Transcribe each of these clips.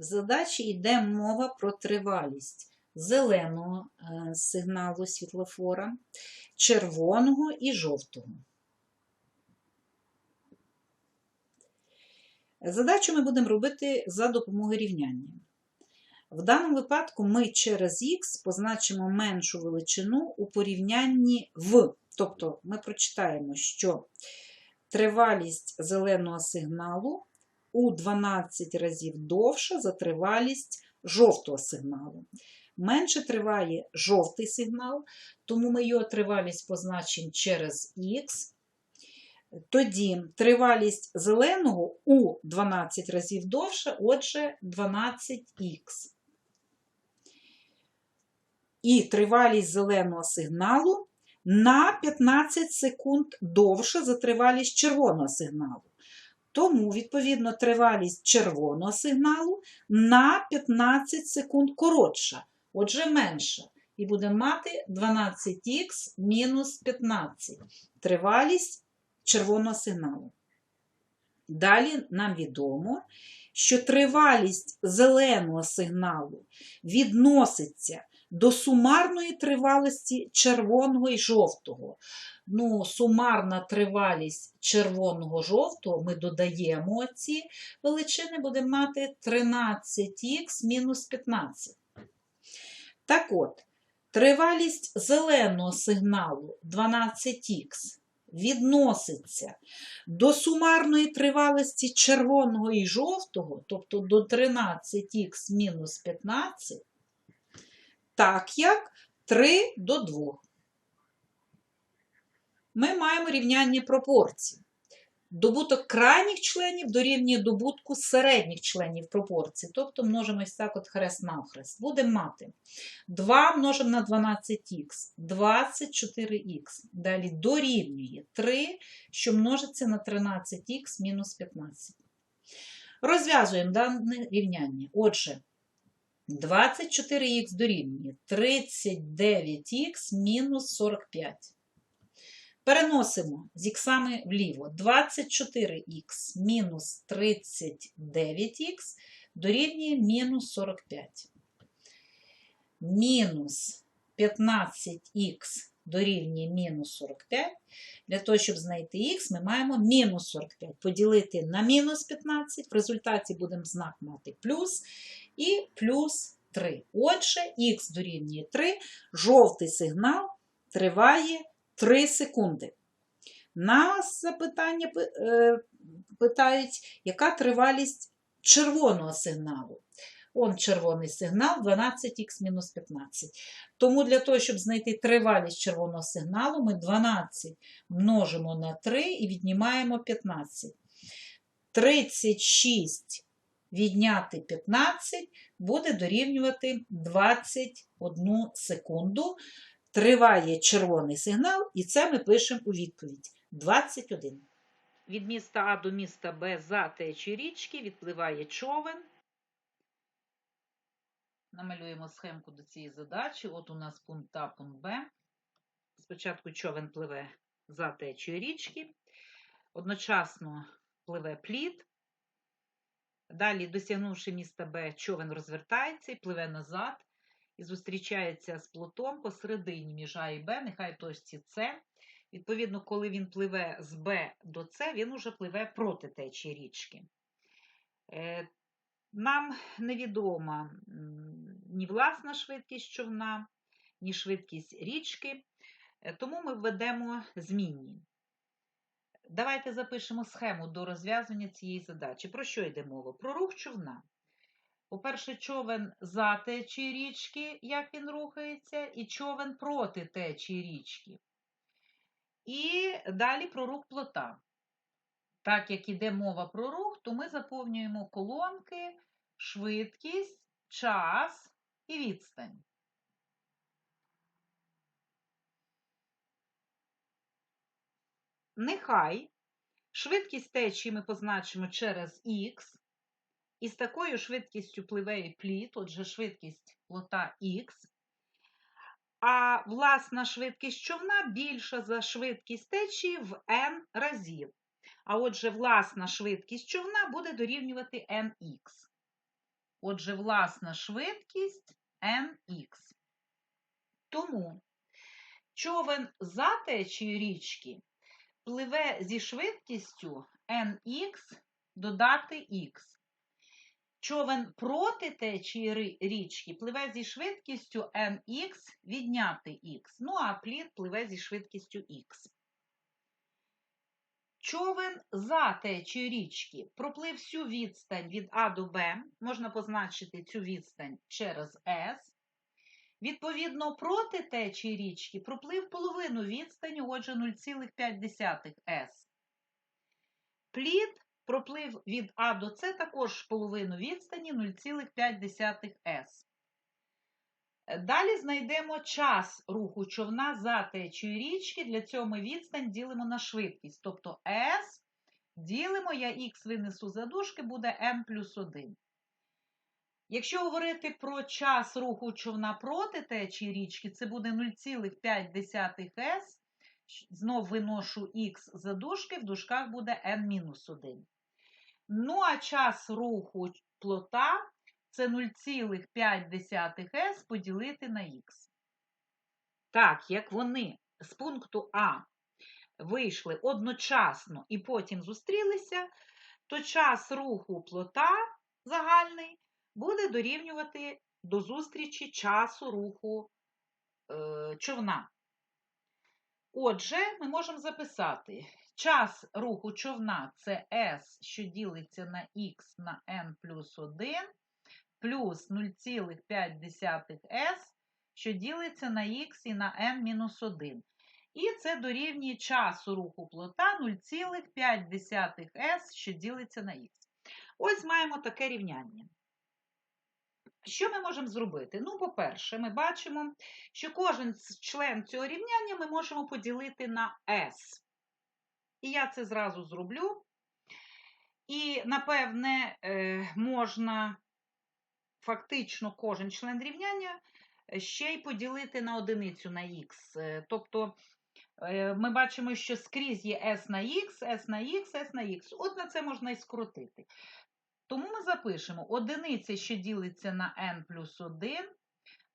В задачі йде мова про тривалість зеленого е, сигналу світлофора, червоного і жовтого. Задачу ми будемо робити за допомогою рівняння. В даному випадку ми через х позначимо меншу величину у порівнянні в. Тобто ми прочитаємо, що тривалість зеленого сигналу у 12 разів довша за тривалість жовтого сигналу. Менше триває жовтий сигнал, тому ми його тривалість позначимо через х. Тоді тривалість зеленого у 12 разів довше, отже, 12х. І тривалість зеленого сигналу на 15 секунд довше за тривалість червоного сигналу. Тому, відповідно, тривалість червоного сигналу на 15 секунд коротша, отже, менша. І будемо мати 12х мінус 15. Тривалість червоного сигналу. Далі нам відомо, що тривалість зеленого сигналу відноситься до сумарної тривалості червоного і жовтого. Ну, сумарна тривалість червоного жовтого ми додаємо ці величини, будемо мати 13х мінус 15. Так от, тривалість зеленого сигналу 12х відноситься до сумарної тривалості червоного і жовтого, тобто до 13х мінус 15, так як 3 до 2. Ми маємо рівняння пропорцій. Добуток крайніх членів дорівнює добутку середніх членів пропорцій, тобто множимо ось так от хрест навхрест. Будемо мати 2 множимо на 12х, 24х. Далі дорівнює 3, що множиться на 13х мінус 15. Розв'язуємо дане рівняння. Отже, 24х дорівнює 39х мінус 45. Переносимо з іксами вліво. 24х мінус 39х дорівнює мінус 45. Мінус 15х дорівнює мінус 45. Для того, щоб знайти х, ми маємо мінус 45. Поділити на мінус 15, в результаті будемо знак мати плюс і плюс 3. Отже, х дорівнює 3, жовтий сигнал триває 3 секунди. Нас запитання е, питають, яка тривалість червоного сигналу. Он червоний сигнал 12х-15. Тому для того, щоб знайти тривалість червоного сигналу, ми 12 множимо на 3 і віднімаємо 15. 36 відняти 15 буде дорівнювати 21 секунду триває червоний сигнал, і це ми пишемо у відповідь 21. Від міста А до міста Б за течі річки відпливає човен. Намалюємо схемку до цієї задачі. От у нас пункт А, пункт Б. Спочатку човен пливе за течією річки, одночасно пливе плід. Далі, досягнувши міста Б, човен розвертається і пливе назад і зустрічається з плотом посередині між А і Б, нехай точці С. Відповідно, коли він пливе з Б до С, він уже пливе проти течії річки. Е, нам невідома ні власна швидкість човна, ні швидкість річки, е, тому ми введемо змінні. Давайте запишемо схему до розв'язання цієї задачі. Про що йде мова? Про рух човна. По-перше, човен за течії річки, як він рухається, і човен проти течії річки. І далі про рух плота. Так як іде мова про рух, то ми заповнюємо колонки, швидкість, час і відстань. Нехай швидкість течії ми позначимо через х. І з такою швидкістю пливе і плід, отже, швидкість плота х. А власна швидкість човна більша за швидкість течії в n разів. А отже, власна швидкість човна буде дорівнювати nx. Отже, власна швидкість nx. Тому човен за течією річки пливе зі швидкістю nx додати х. Човен проти течії річки пливе зі швидкістю mx відняти х. Ну, а плід пливе зі швидкістю х. Човен за течією річки проплив всю відстань від А до Б, можна позначити цю відстань через S. Відповідно, проти течії річки проплив половину відстані, отже, 0,5 S. Плід проплив від А до С також половину відстані 0,5 S. Далі знайдемо час руху човна за течією річки. Для цього ми відстань ділимо на швидкість. Тобто S ділимо, я х винесу за дужки, буде n плюс 1. Якщо говорити про час руху човна проти течії річки, це буде 0,5 S. Знов виношу х за дужки, в дужках буде n-1. Ну, а час руху плота це 0,5 с поділити на х. Так, як вони з пункту А вийшли одночасно і потім зустрілися, то час руху плота загальний буде дорівнювати до зустрічі часу руху е, човна. Отже, ми можемо записати час руху човна це S, що ділиться на х на n плюс 1 плюс 0,5s, що ділиться на х і на N мінус 1. І це дорівнює часу руху плота 0,5s, що ділиться на х. Ось маємо таке рівняння. Що ми можемо зробити? Ну, по-перше, ми бачимо, що кожен член цього рівняння ми можемо поділити на s. І я це зразу зроблю. І, напевне, е, можна фактично кожен член рівняння е, ще й поділити на одиницю на х. Е, тобто ми бачимо, що скрізь є s на х, s на х, s на х. От на це можна і скрутити. Тому ми запишемо одиниця, що ділиться на n плюс 1,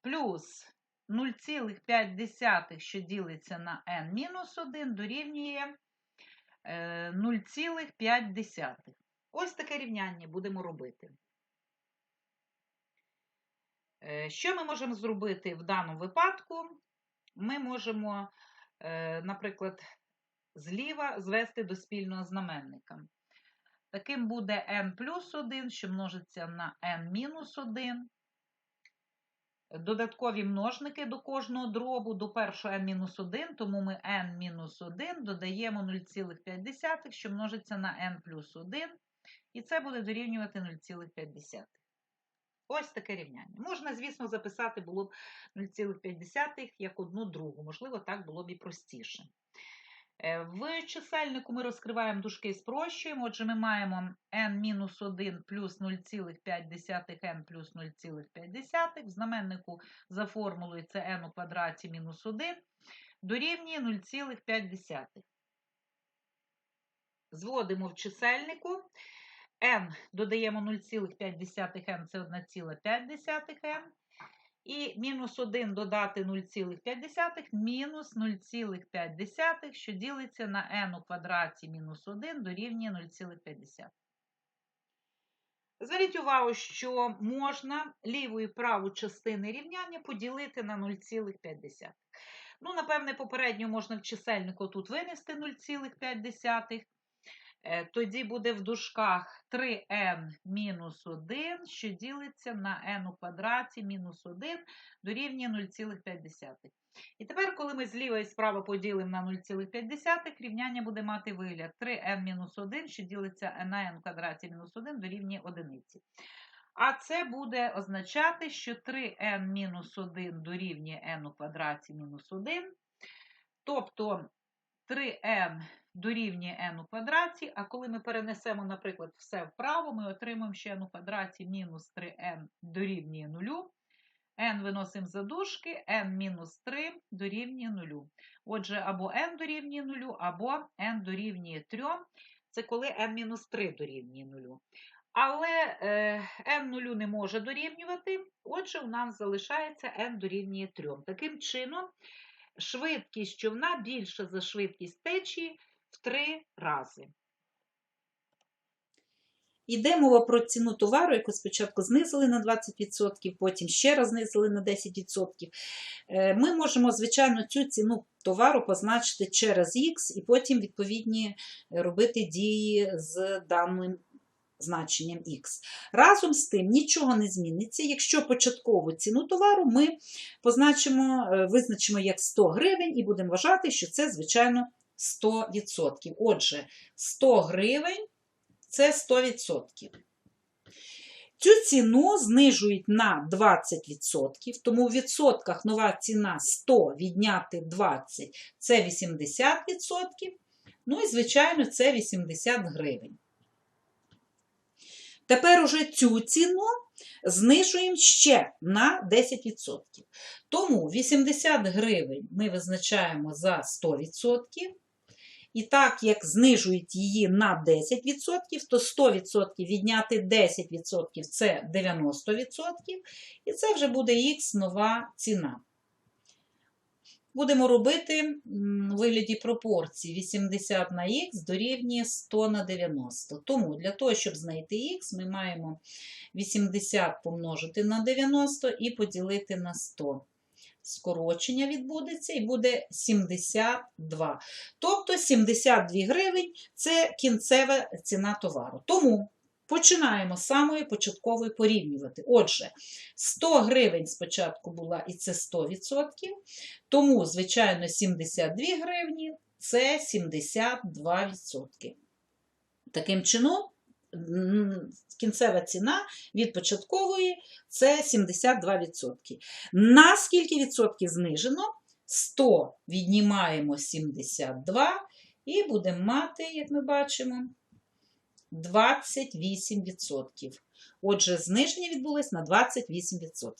плюс 0,5, що ділиться на n мінус 1, дорівнює 0,5. Ось таке рівняння будемо робити. Е, що ми можемо зробити в даному випадку? Ми можемо, е, наприклад, зліва звести до спільного знаменника. Таким буде n плюс 1, що множиться на n мінус 1. Додаткові множники до кожного дробу, до першого n-1, тому ми n-1 додаємо 0,5, що множиться на n плюс 1, і це буде дорівнювати 0,5. Ось таке рівняння. Можна, звісно, записати було б 0,5 як одну другу. Можливо, так було б і простіше. Е, в чисельнику ми розкриваємо дужки і спрощуємо. Отже, ми маємо n-1 плюс 0,5n плюс 0,5. В знаменнику за формулою це n у квадраті мінус 1 дорівнює 0,5. Зводимо в чисельнику n додаємо 0,5n це 1,5n. І мінус 1 додати 0,5 мінус 0,5, що ділиться на n у квадраті мінус 1 дорівнює 0,5. Зверніть увагу, що можна ліву і праву частини рівняння поділити на 0,5. Ну, напевне, попередньо можна в чисельнику тут винести 0,5. Е, тоді буде в дужках 3n мінус 1, що ділиться на n у квадраті мінус 1 дорівнює 0,5. І тепер, коли ми зліва і справа поділимо на 0,5, рівняння буде мати вигляд 3n мінус 1, що ділиться на n у квадраті мінус 1 дорівнює 1. А це буде означати, що 3n мінус 1 дорівнює n у квадраті мінус 1. Тобто 3n дорівнює n у квадраті, а коли ми перенесемо, наприклад, все вправо, ми отримаємо ще n у квадраті мінус 3n дорівнює 0. n виносимо за дужки, n мінус 3 дорівнює 0. Отже, або n дорівнює 0, або n дорівнює 3. Це коли n мінус 3 дорівнює 0. Але е, n нулю не може дорівнювати, отже, у нас залишається n дорівнює 3. Таким чином, швидкість човна більша за швидкість течії в 3 рази. Йде мова про ціну товару, яку спочатку знизили на 20%, потім ще раз знизили на 10%. Е, Ми можемо, звичайно, цю ціну товару позначити через X і потім відповідні е, робити дії з даним значенням X. Разом з тим нічого не зміниться, якщо початкову ціну товару ми позначимо, е, визначимо як 100 гривень і будемо вважати, що це, звичайно, 100%. Отже, 100 гривень це 100%. Цю ціну знижують на 20%, тому в відсотках нова ціна 100 відняти 20 це 80%. Ну і, звичайно, це 80 гривень. Тепер уже цю ціну знижуємо ще на 10%. Тому 80 гривень ми визначаємо за 100%. І так як знижують її на 10%, то 100% відняти 10% це 90%, і це вже буде х нова ціна. Будемо робити у вигляді пропорції 80 на х дорівнює 100 на 90. Тому для того, щоб знайти х, ми маємо 80 помножити на 90 і поділити на 100 скорочення відбудеться і буде 72. Тобто 72 гривень це кінцева ціна товару. Тому починаємо з самої початкової порівнювати. Отже, 100 гривень спочатку була і це 100%, тому, звичайно, 72 гривні це 72%. Таким чином, кінцева ціна від початкової це 72%. На скільки відсотків знижено? 100 віднімаємо 72 і будемо мати, як ми бачимо, 28%. Отже, зниження відбулось на 28%.